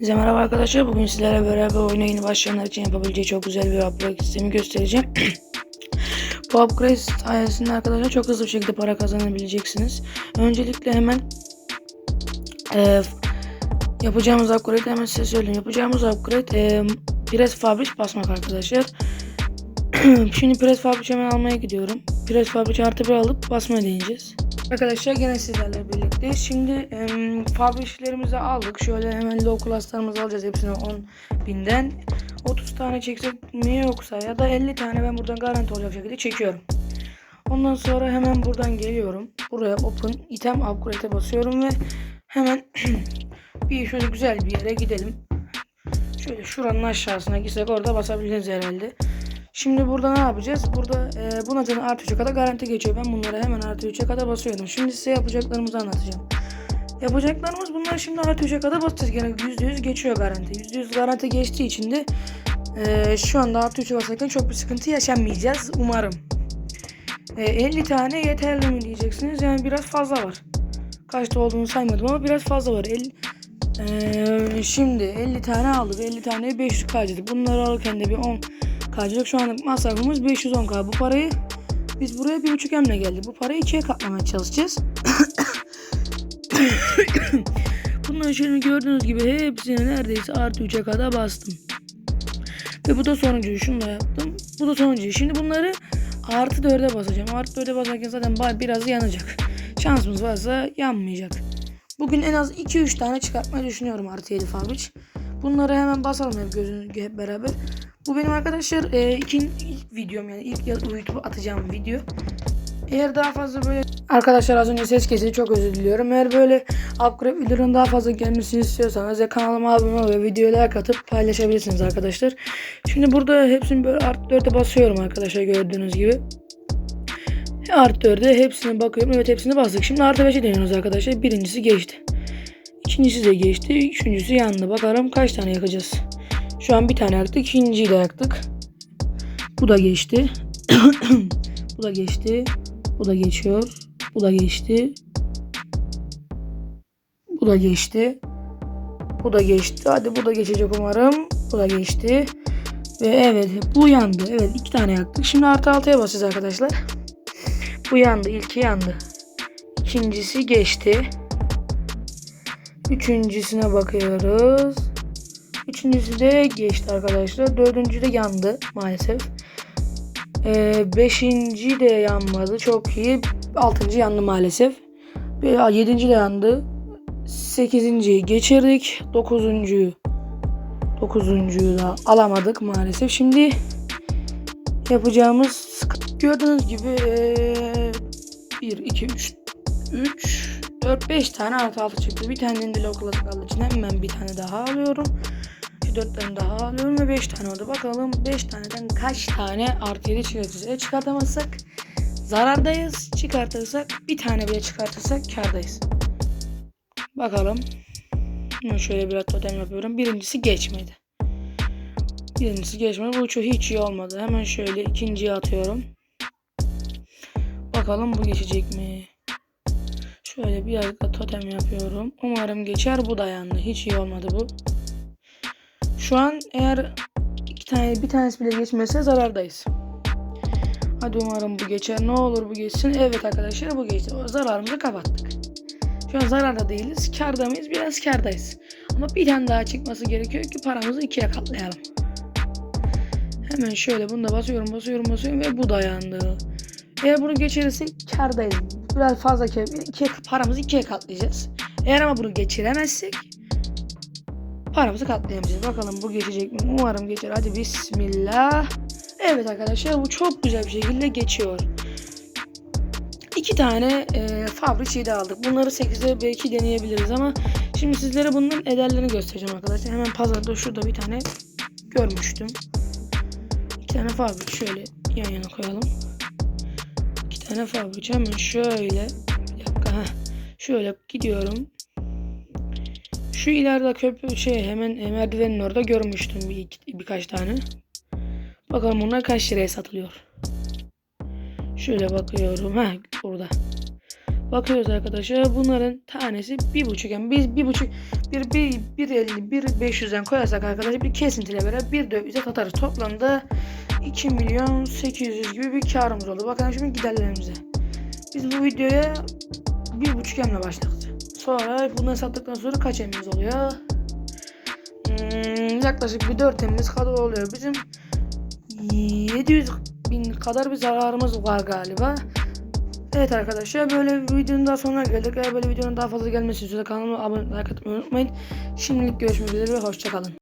Size merhaba arkadaşlar. Bugün sizlerle beraber oyuna yeni başlayanlar için yapabileceği çok güzel bir upgrade sistemi göstereceğim. Bu upgrade sayesinde arkadaşlar çok hızlı bir şekilde para kazanabileceksiniz. Öncelikle hemen e, yapacağımız upgrade hemen size söyleyeyim. Yapacağımız upgrade e, Press Fabric basmak arkadaşlar. Şimdi Press Fabric hemen almaya gidiyorum. Press Fabric artı bir alıp basmaya deneyeceğiz. Arkadaşlar gene sizlerle birlikte. Şimdi e, fabriklerimizi aldık. Şöyle hemen low class'larımızı alacağız hepsini 10 binden. 30 tane çeksek mi yoksa ya da 50 tane ben buradan garanti olacak şekilde çekiyorum. Ondan sonra hemen buradan geliyorum. Buraya open item upgrade'e basıyorum ve hemen bir şöyle güzel bir yere gidelim. Şöyle şuranın aşağısına gitsek orada basabiliriz herhalde. Şimdi burada ne yapacağız? Burada e, buna zaten artı 3'e kadar garanti geçiyor. Ben bunlara hemen artı 3'e kadar basıyorum. Şimdi size yapacaklarımızı anlatacağım. Yapacaklarımız bunlar şimdi artı 3'e kadar basacağız. Gene %100 geçiyor garanti. %100 garanti geçtiği için de e, şu anda artı 3'e basarken çok bir sıkıntı yaşamayacağız. Umarım. E, 50 tane yeterli mi diyeceksiniz. Yani biraz fazla var. Kaçta olduğunu saymadım ama biraz fazla var. 50, e, şimdi 50 tane aldık. 50 taneye 500 harcadık. Bunları alırken de bir 10 harcadık. Şu anlık masrafımız 510k. Bu parayı biz buraya bir buçuk emle geldik. Bu parayı ikiye katlamaya çalışacağız. Bunları şöyle gördüğünüz gibi hepsini neredeyse artı 3'e kadar bastım. Ve bu da sonuncuyu. Şunu da yaptım. Bu da sonuncuyu. Şimdi bunları artı 4'e basacağım. Artı 4'e basarken zaten biraz yanacak. Şansımız varsa yanmayacak. Bugün en az 2-3 tane çıkartmayı düşünüyorum artı 7 fabric. Bunları hemen basalım hep gözünüz hep beraber. Bu benim arkadaşlar e, ikinci ilk videom yani ilk YouTube'a atacağım video. Eğer daha fazla böyle arkadaşlar az önce ses kesildi çok özür diliyorum. Eğer böyle upgrade videoların daha fazla gelmesini istiyorsanız ya kanalıma abone ol ve videoya like atıp paylaşabilirsiniz arkadaşlar. Şimdi burada hepsini böyle artı 4'e basıyorum arkadaşlar gördüğünüz gibi. Artı 4'e hepsine bakıyorum. Evet hepsini bastık. Şimdi artı 5'e deniyoruz arkadaşlar. Birincisi geçti. İkincisi de geçti. Üçüncüsü yandı. Bakalım kaç tane yakacağız. Şu an bir tane yaktık. İkinciyi de yaktık. Bu da geçti. Bu da geçti. Bu da geçiyor. Bu da geçti. Bu da geçti. Bu da geçti. Hadi bu da geçecek umarım. Bu da geçti. Ve evet bu yandı. Evet iki tane yaktık. Şimdi artı altıya basacağız arkadaşlar. Bu yandı. ilki yandı. İkincisi geçti. Üçüncüsüne bakıyoruz. Üçüncüsü de geçti arkadaşlar. Dördüncü de yandı maalesef. Ee, beşinci de yanmadı. Çok iyi. Altıncı yandı maalesef. Yedinci de yandı. Sekizinciyi geçirdik. Dokuzuncuyu dokuzuncuyu da alamadık maalesef. Şimdi yapacağımız gördüğünüz gibi ee, 1, 2, 3, 3, 4, 5 tane artı altı çıktı. Bir tane de local kaldı içine hemen bir tane daha alıyorum. 4 tane daha alıyorum ve 5 tane oldu. Bakalım 5 taneden kaç tane artı 7 çıkartacağız. Eğer çıkartamazsak zarardayız. Çıkartırsak bir tane bile çıkartırsak kardayız. Bakalım. Şöyle biraz totem yapıyorum. Birincisi geçmedi. Birincisi geçmedi. Bu uçu hiç iyi olmadı. Hemen şöyle ikinciye atıyorum. Bakalım bu geçecek mi? Şöyle biraz da totem yapıyorum. Umarım geçer. Bu da yandı. Hiç iyi olmadı bu. Şu an eğer iki tane bir tanesi bile geçmezse zarardayız. Hadi umarım bu geçer. Ne olur bu geçsin. Evet arkadaşlar bu geçti. O zararımızı kapattık. Şu an zararda değiliz. Karda mıyız? Biraz kardayız. Ama bir tane daha çıkması gerekiyor ki paramızı ikiye katlayalım. Hemen şöyle bunu da basıyorum basıyorum basıyorum ve bu dayandı. Eğer bunu geçirirsek kardayız. Biraz fazla ikiye, paramızı ikiye katlayacağız. Eğer ama bunu geçiremezsek paramızı katlayamayacağız. Bakalım bu geçecek mi? Umarım geçer. Hadi bismillah. Evet arkadaşlar bu çok güzel bir şekilde geçiyor. İki tane e, fabrik şeyde aldık. Bunları 8'de belki deneyebiliriz ama şimdi sizlere bunun ederlerini göstereceğim arkadaşlar. Hemen pazarda şurada bir tane görmüştüm. İki tane fabrik şöyle yan yana koyalım. Tane fabrik hemen şöyle bir dakika heh. şöyle gidiyorum. Şu ileride köprü şey hemen merdivenin orada görmüştüm bir, iki- birkaç tane. Bakalım bunlar kaç liraya satılıyor. Şöyle bakıyorum. Ha burada. Bakıyoruz arkadaşlar bunların tanesi bir buçuk yani biz bir buçuk bir bir bir elli bir beş yüzden koyarsak arkadaşlar bir kesintiyle beraber bir de bize katarız toplamda 2 milyon 800 gibi bir karımız oldu. Bakın şimdi giderlerimize. Biz bu videoya bir buçuk emle başladık. Sonra bunları sattıktan sonra kaç emimiz oluyor? Hmm, yaklaşık bir 4 emimiz kadar oluyor. Bizim 700 bin kadar bir zararımız var galiba. Evet arkadaşlar böyle bir videonun daha sonuna geldik. Eğer böyle videonun daha fazla gelmesi istiyorsanız kanalıma abone olmayı unutmayın. Şimdilik görüşmek üzere ve hoşçakalın.